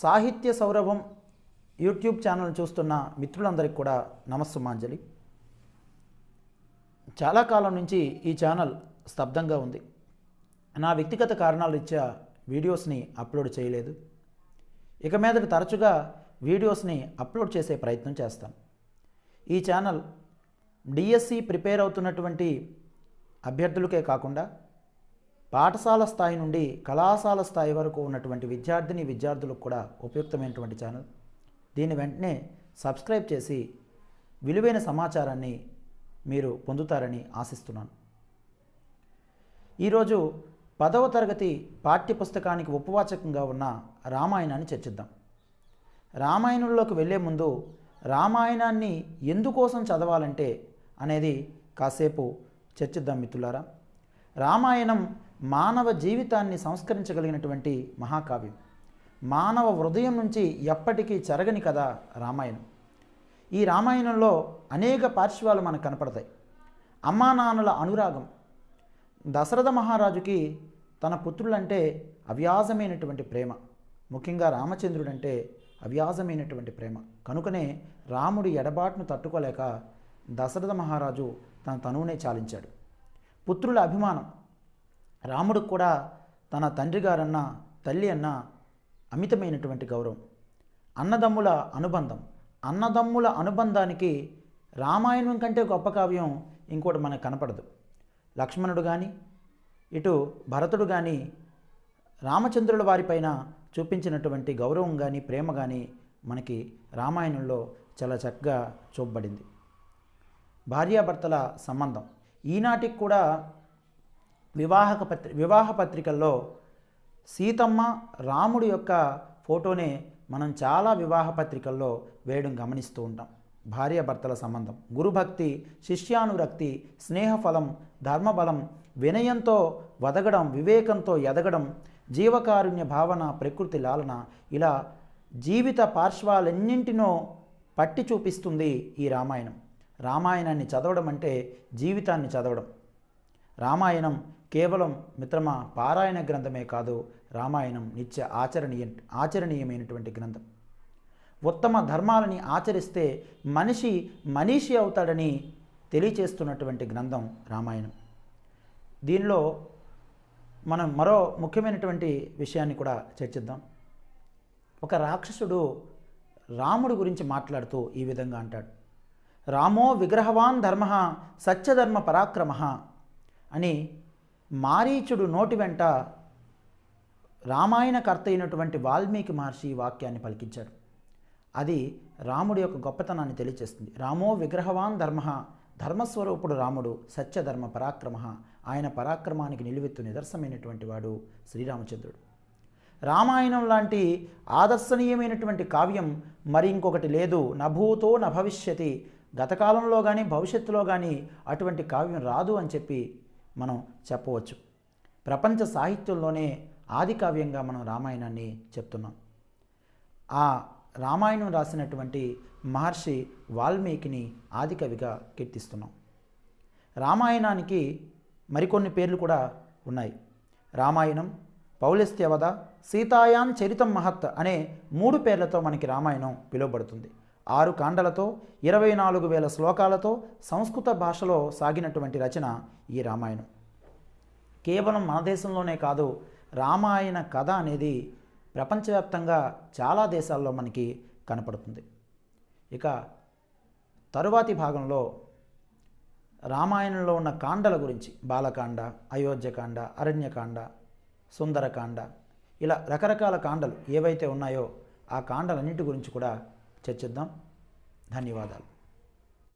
సాహిత్య సౌరభం YouTube channel చూస్తున్న మిత్రులందరికీ కూడా నమస్సుమాంజలి. చాలా కాలం నుంచి ఈ ఛానల్ స్తబ్దంగా ఉంది. నా వ్యక్తిగత కారణాల రీత్యా వీడియోస్ని అప్లోడ్ చేయలేదు. ఇక మీదట తరచుగా వీడియోస్ని అప్లోడ్ చేసే ప్రయత్నం చేస్తాను ఈ ఛానల్ డిఎస్సి ప్రిపేర్ అవుతున్నటువంటి అభ్యర్థులకే కాకుండా పాఠశాల స్థాయి నుండి కళాశాల స్థాయి వరకు ఉన్నటువంటి విద్యార్థిని విద్యార్థులకు కూడా ఉపయుక్తమైనటువంటి ఛానల్. దీన్ని వెంటనే సబ్స్క్రైబ్ చేసి విలువైన సమాచారాన్ని మీరు పొందుతారని ఆశిస్తున్నాను. ఈరోజు పదవ తరగతి పాఠ్యపుస్తకానికి ఉపవాచకంగా ఉన్న రామాయణాన్ని చర్చిద్దాం. రామాయణంలోకి వెళ్ళే ముందు రామాయణాన్ని ఎందుకోసం చదవాలంటే అనేది కాసేపు చర్చిద్దాం మిత్రులారా. రామాయణం మానవ జీవితాన్ని సంస్కరించగలిగినటువంటి మహాకావ్యం. మానవ హృదయం నుంచి ఎప్పటికీ చెరగని కథ రామాయణం. ఈ రామాయణంలో అనేక పార్శ్వాలు మనకు కనపడతాయి. అమ్మా నాన్నల అనురాగం. దశరథ మహారాజుకి తన పుత్రులంటే అవ్యాజమైనటువంటి ప్రేమ. ముఖ్యంగా రామచంద్రుడంటే అవ్యాజమైనటువంటి ప్రేమ. కనుకనే రాముడి ఎడబాటును తట్టుకోలేక దశరథ మహారాజు తన తనువునే చాలించాడు. పుత్రుల అభిమానం. రాముడికి కూడా తన తండ్రి గారన్న తల్లి అన్న అమితమైనటువంటి గౌరవం. అన్నదమ్ముల అనుబంధం. అన్నదమ్ముల అనుబంధానికి రామాయణం కంటే గొప్ప కావ్యం ఇంకోటి మనకు కనపడదు. లక్ష్మణుడు కానీ ఇటు భరతుడు కానీ రామచంద్రుల వారిపైన చూపించినటువంటి గౌరవం కానీ ప్రేమ కానీ మనకి రామాయణంలో చాలా చక్కగా చూపబడింది. భార్యాభర్తల సంబంధం. ఈనాటికి కూడా వివాహక పత్రి వివాహ పత్రికల్లో సీతమ్మ రాముడి యొక్క ఫోటోనే మనం చాలా వివాహ పత్రికల్లో వేయడం గమనిస్తూ ఉంటాం. భార్యాభర్తల సంబంధం గురుభక్తి శిష్యానురక్తి స్నేహఫలం ధర్మబలం వినయంతో వదగడం వివేకంతో ఎదగడం జీవకారుణ్య భావన ప్రకృతి లాలన ఇలా జీవిత పార్శ్వాలన్నింటినో పట్టి చూపిస్తుంది ఈ రామాయణం. రామాయణాన్ని చదవడం అంటే జీవితాన్ని చదవడం. రామాయణం కేవలం మిత్రమా పారాయణ గ్రంథమే కాదు రామాయణం నిత్య ఆచరణీయ ఆచరణీయమైనటువంటి గ్రంథం. ఉత్తమ ధర్మాలని ఆచరిస్తే మనిషి మనిషి అవుతాడని తెలియచేస్తున్నటువంటి గ్రంథం రామాయణం. దీనిలో మనం మరో ముఖ్యమైనటువంటి విషయాన్ని కూడా చర్చిద్దాం. ఒక రాక్షసుడు రాముడి గురించి మాట్లాడుతూ ఈ విధంగా అంటాడు. రామో విగ్రహవాన్ ధర్మ సత్యధర్మ పరాక్రమ అని మారీచుడు నోటి వెంట రామాయణకర్త అయినటువంటి వాల్మీకి మహర్షి వాక్యాన్ని పలికించాడు. అది రాముడి యొక్క గొప్పతనాన్ని తెలియచేస్తుంది. రామో విగ్రహవాన్ ధర్మ ధర్మస్వరూపుడు రాముడు సత్యధర్మ పరాక్రమ ఆయన పరాక్రమానికి నిలువెత్తు నిదర్శనమైనటువంటి వాడు శ్రీరామచంద్రుడు. రామాయణం లాంటి ఆదర్శనీయమైనటువంటి కావ్యం మరి ఇంకొకటి లేదు. నభూతో న భవిష్యతి గతకాలంలో కానీ భవిష్యత్తులో కానీ అటువంటి కావ్యం రాదు అని చెప్పి మనం చెప్పవచ్చు. ప్రపంచ సాహిత్యంలోనే ఆది కావ్యంగా మనం రామాయణాన్ని చెప్తున్నాం. ఆ రామాయణం రాసినటువంటి మహర్షి వాల్మీకిని ఆదికవిగా కీర్తిస్తున్నాం. రామాయణానికి మరికొన్ని పేర్లు కూడా ఉన్నాయి. రామాయణం పౌలస్త్యవద సీతాయాన్ చరితం మహత్ అనే మూడు పేర్లతో మనకి రామాయణం పిలువబడుతుంది. ఆరు కాండలతో ఇరవై నాలుగు వేల శ్లోకాలతో సంస్కృత భాషలో సాగినటువంటి రచన ఈ రామాయణం. కేవలం మన దేశంలోనే కాదు రామాయణ కథ అనేది ప్రపంచవ్యాప్తంగా చాలా దేశాల్లో మనకి కనపడుతుంది. ఇక తరువాతి భాగంలో రామాయణంలో ఉన్న కాండల గురించి బాలకాండ అయోధ్యకాండ అరణ్యకాండ సుందరకాండ ఇలా రకరకాల కాండలు ఏవైతే ఉన్నాయో ఆ కాండలన్నిటి గురించి కూడా చర్చిద్దాం. ధన్యవాదాలు.